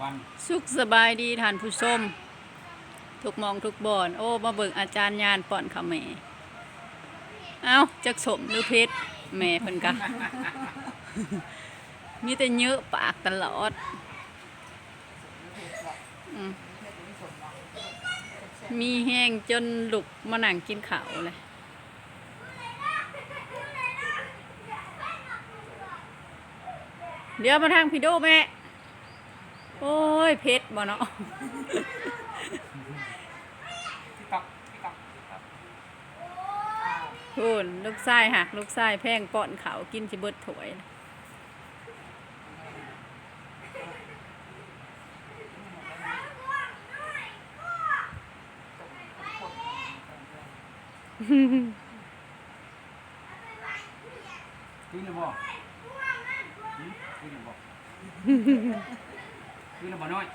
วันสุขสบายดีท่านผู้ชมทุกมองทุกบอน โอ้มาเบิ่งอาจารย์ยานป้อนข้าแม่เอาจักสมหรือเพชรแม่เพิ่นกะมีแต่เยอะปากตลอดมีแห้งจนหลุกมาหนังกินขาวเลยเดี๋ยวมาทางพี่โดแม่ โอ้ยเพชรบ่เนาะพี่ต๊อกพี่ต๊อกครับพูนลูกไส้หักลูกไส้แพงป้อนเขาวกินสิเบิดถวยกินหรือบ่หืมกินหรือบ่ กินหรือบ่น้อย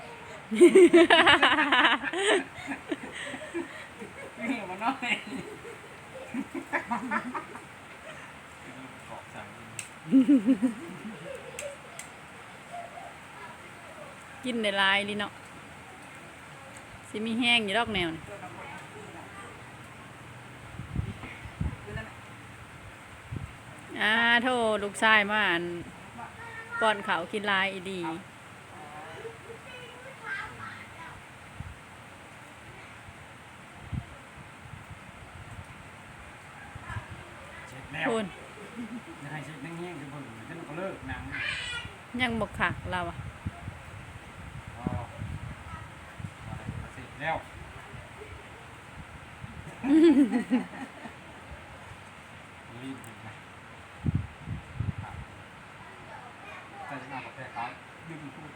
กินหรือบ่น้อยเกาะใส่กินได้หลายดิเนาะสิมีแห้งอยู่ดอกแนวนี่อ่าโทษลูกชายมาอันป้อนเขากินลายอีดี เช็ด แล้วพูนจะให้เช็ดแห้งๆคือบ่เหมือนกันก็เลิกหนังยังบกขักเราอะอ๋อเสร็จแล้วรีบนะแต่จะมาบอกแค่เขายืมพูด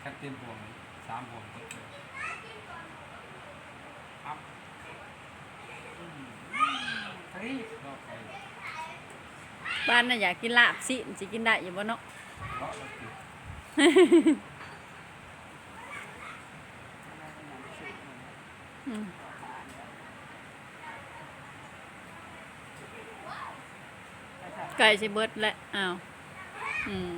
แค่เต็มห่วงสามห่วงก็เกิด ครับเฮ้ยรอบไปบ้านน่ะอยากกินลาบสิสิกินได้อยู่บ่เนาะรอบแล้วคืออืมไก่สิเบิดและอ้าว อืม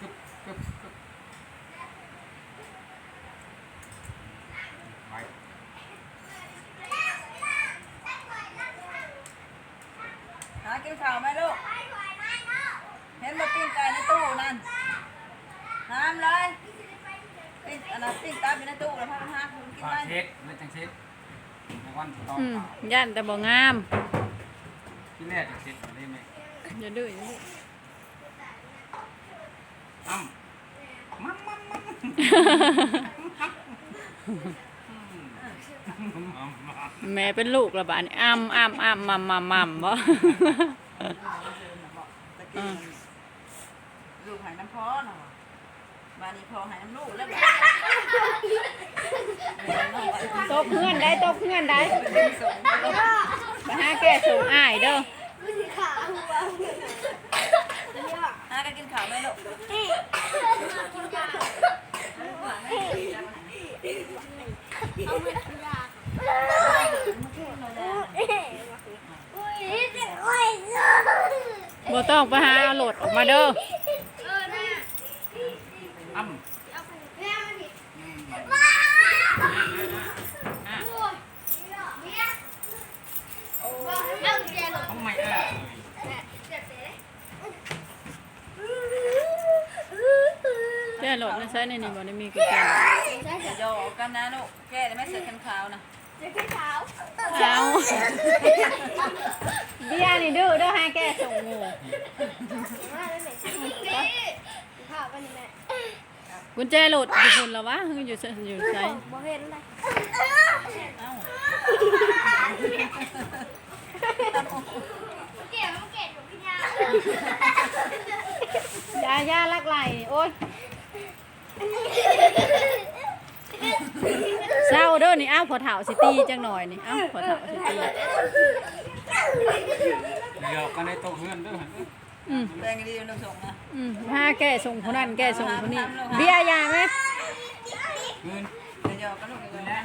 กึบกึบกึบไป หา กินข้าวไหมลูก เห็นบ่ปิ้งไก่ในตู้นั่น น้ำเลยปิ้งอันนั้นปิ้งตามอยู่ในตู้แล้วพากันหาคุณกินฝาไหมกเช็ดแล้วจังเช็ดในวันที่ต้องอืมเผาย่านแต่บ่งามที่แรกจะเช็ดได้ไหมอย่าดื้ออย่าดื้ออ้ำมันมันมัน แม่เป็นลูกและบาดนี้อ้ำอ้ำอ้ำมัมมัมมัมบ่ตะกี้ลูกหายน้ำพอน่ะว่ะบ้านนี้พอหายน้ำลูกแล้วบ้านตบเพื่อนได้ตบเพื่อนได้ไปหาแก่ส่งอ้ายเด้อหากันกินข้าวไหมลูก บ่ต้องไปหาโหลดออกมาเด้ออ้ำทำไมอะแก่โหลดนะใช้ในนี้บ่ได้มีกุญแจ อย่าหยอกกันนะลูกแกได้ไหมเสือกันขาวนะ เอาเบียร์นี่ดื้อเด้อหาแกส่งหมู่กุญแจหลุดอยู่พุ่นแล้ววะอยู่อยู่ไสเอ้ายาย่าลักไหลโอ๊ย เศร้าเด้อนี่อ้าวพอเถาสิตีจังหน่อยนี่อ้าวพอเถาสิตีเดี๋ยวกันในโต๊ะเฮือนเด้วยอืมแดงดีลูกส่งนะอืมพาแก่ส่งคนนั้นแก่ส่งคนนี้เบียร์ยาไหมเงินอย่าหยอกกันลูกอย่าหยอกกัน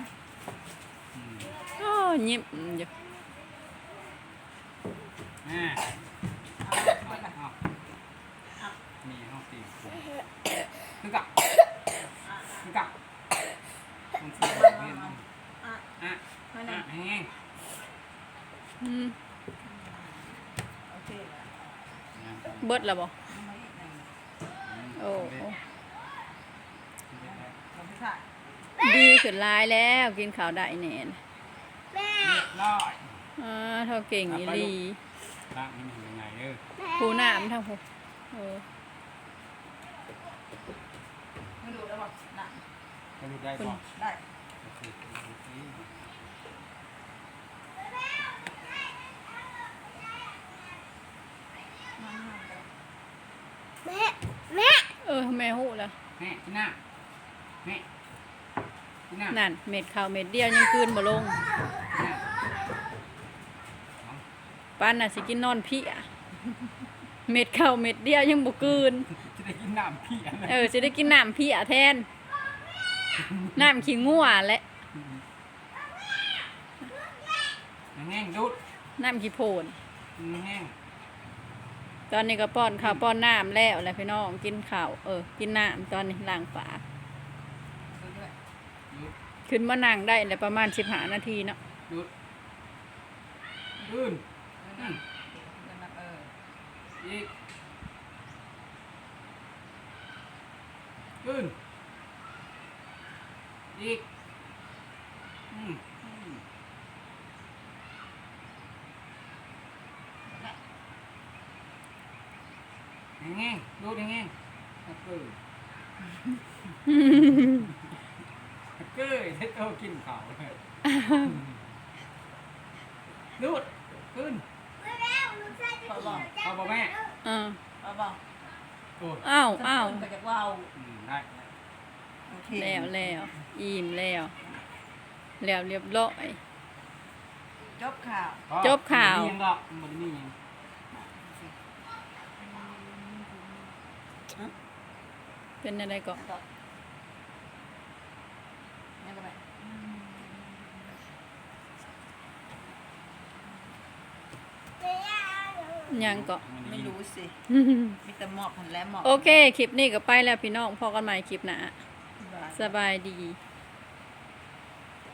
อืมโอ้ยิ้มอยู่ แม่ นึกอะนึกอะมันสีแบบนี้ อะ อะ ไม่ อะ นะ แห้ง อืม โอเคแล้ว เบิดแล้วบ่เอามาอีกหนึ่งโอ้โอ้ผมไม่ถ่ายดีขึ้นหลายแล้วกินข้าวได้แน่นเรียบร้อยอ่าเท่าเก่งอีหลีร่างนี่มันยังไงเด้อผู้น้ำทั้งผู้เออไม่ดูแล้วบอกน่ะจะรู้ได้บ่ได้โอเคดูสิ มาห้ามกัน เออแม่ฮู้แล้วแม่ที่หน้าแม่ที่หน้านั่นเม็ดข้าวเม็ดเดียวยังกลืนบ่ลงที่หน้าปานน่ะสิกินนอนเพี่อะเม็ดข้าวเม็ดเดียวยังบ่กลืนจะได้กินน้ำพี่อะไรเออสิได้กินน้ำเพี่อะแทนน้ำขี้งัวและแห้งดูดน้ำขี้โพนแห้ง ตอนนี้ก็ป้อนข้าวป้อนน้ำแล้วแหละพี่น้องกินข้าวเออกินน้ำตอนนี้ล้างปากขึ้นมานั่งได้แล้วประมาณสิบห้านาทีเนาะดูดดื้นดูนะดูนะเอออีกดื้นอีกอืมอืม แห้งๆดูดแห้งๆฮักเกอร์ฮักเกอร์ให้โตกินข้าวเลยดูดขึ้นพอบอกเอาบ่แม่เออพอบอกโอ้ยอ้าวอ้าวก็จะว่าวอืมได้โอเคแล้วแล้วอิ่มแล้วแล้วเรียบร้อย จบข่าว จบข่าว มันมีหยังดอกมันมีหยัง เป็นอะไรก็ต่อนี่ก็ไปยังก็ไม่รู้สิมีแต่หมอกหันแล้วหมอกโอเค คลิปนี้ก็ไปแล้วพี่น้องพอกันใหม่คลิปหน้าบายสบายดี